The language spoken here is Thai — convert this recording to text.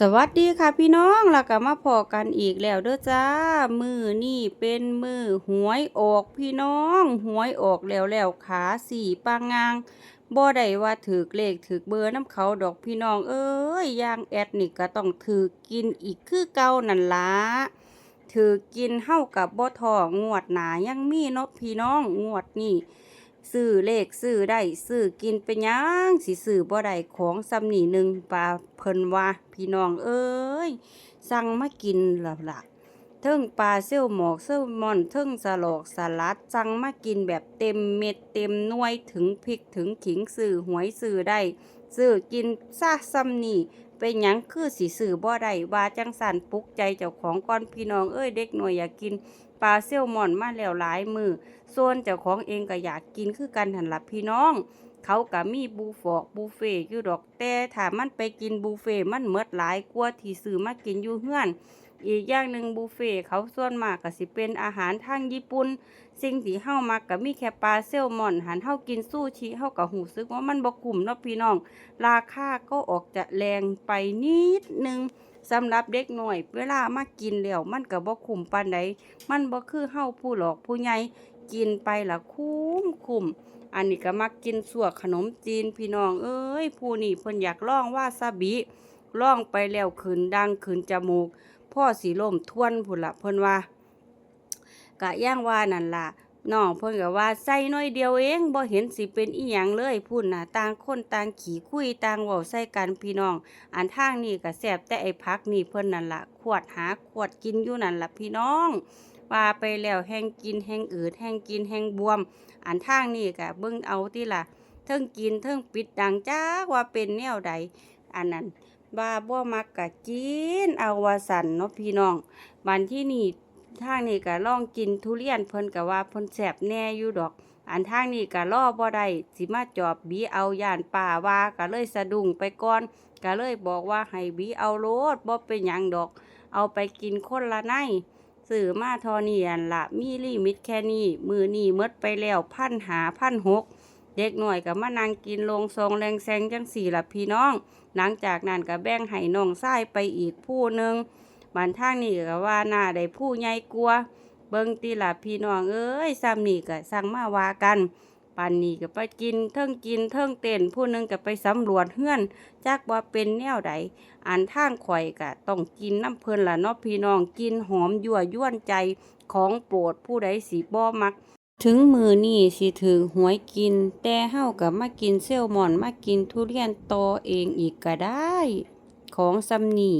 สวัสดีค่ะพี่น้องแล้วก็มาพอกันอีกแล้วเด้อจ้า มือนี่เป็นมือหวยออกพี่น้องหวยออกแล้วแล้วขาสี่ปางงางบ่ได้ว่าถือเลขถือเบอร์น้ำเขาดอกพี่น้องเอ้ยย่างแอดนี่ก็ต้องถือกินอีกคือเก่านั่นละถือกินเท่ากับบ่ทองวดหนายังมีเนาะพี่น้องงวดนี่ ซื้อเลขซื้อได้ซื้อกินไปยังสิซื้อบ่ได้ของซ้ำนี่หนึ่งปลาเพิ่นว่าพี่น้องเอ้ย สั่งมากินล่ะล่ะเทิงปลาเซลหมอกเซลมอนเทิงสลอกสลัดสั่งมากินแบบเต็มเม็ดเต็มหน่วยถึงพริกถึงขิงซื้อหวยซื้อได้ซื้อกินซะซำนี่เป็นหยังคือสิซื้อบ่ได้ว่าจังสันปลุกใจเจ้าของก่อนพี่น้องเอ้ยเด็กหน่อยอยากกินปลาเซลมอนมาแล้วหลายมือส่วนเจ้าของเองก็อยากกินคือกันหันหลับพี่น้องเขาก็มีบูฟอกบูเฟ่อยู่ดอกแต่ถ้ามันไปกินบูเฟ่มันเมดหลายกว่าที่ซื้อมากินอยู่เฮือน อีกอย่างหนึ่งบูเฟ่ต์เขาส่วนมากก็สิเป็นอาหารทางญี่ปุ่น สิ่งที่เฮามักก็มีแค่ปลาแซลมอนหันเฮากินซูชิเฮาก็หูซึกว่ามันบ่คุ้มเนาะพี่น้อง ราคาก็ออกจะแรงไปนิดนึงสำหรับเด็กหน่อย เวลามากินแล้วมันก็บ่คุ้มปานใดมันบ่คือเฮาผู้หลอกผู้ใหญ่กินไปละคุ้มคุ้มอันนี้ก็มักกินสวกขนมจีนพี่น้องเอ้ยผู้นี่เพิ่นอยากลองวาซาบิ ล่องไปแล้วขืนดังขืนจมูก พ่อสีล่มทวนพุ่นละเพิ่นว่ากะย่างว่านั่นละน้องเพิ่นก็ว่าใส่น้อยเดียวเองบ่เห็นสิเป็นอีหยังเลยพุ่นน่ะต่างคนต่างขี่คุยต่างเว้าใส่กันพี่น้อง อันทางนี่ก็แซ่บแต่ไอ้พักนี่เพิ่นนั่นละขวดหาขวดกินอยู่นั่นละพี่น้องว่าไปแล้วแห้งกินแห้งอืดแห้งกินแห้งบวม อันทางนี่ก็เบิ่งเอาที่ละเทิงกินเทิงปิดดังจ้าว่าเป็นแนวใดอันนั้น ว่าบ่มักกะกินเอาวาสันเนาะพี่น้องบันที่นี่ทางนี้ก็ลองกินทุเรียนเพิ่นก็ว่าเพิ่นแสบแน่อยู่ดอก อันทางนี้ก็รอบ่ได้สิมาจอบบีเอาย่านป่าว่าก็เลยสะดุ้งไปก่อนก็เลยบอกว่าให้บีเอาโลดบ่เป็นหยังดอก เอาไปกินคนละในซื้อมาทอนี่อันละมีลิมิตแค่นี้มือนี่มดไปแล้วพันหาพันหก เด็กหน่อยก็มานั่งกินลงซองแรงแซงจังสี่ละพี่น้อง หลังจากนั้นก็แบ่งให้น้องไส้ไปอีกผู้หนึ่งบันทางนี่ก็ว่าหน้าได้ผู้ใหญ่กลัว เบิ่งตีละพี่น้องเอ้ยซ้ำนี่ก็สั่งมาว่ากันปันนี่ก็ไปกินเทิงกินเทิงเต้นผู้หนึงก็ไปสำรวจเฮือนจักว่าเป็นแนวใดอันทางข่อยก็ต้องกินน้ำเพลินละเนาะพี่น้องกินหอมยั่วยวนใจของโปรดผู้ใดสีบ่มัก ถึงมือนี่สิถือหวยกิน แต่เฮากับมากินเซลมอนมากินทุเรียนโตอเองอีกก็ได้ ของซำนี่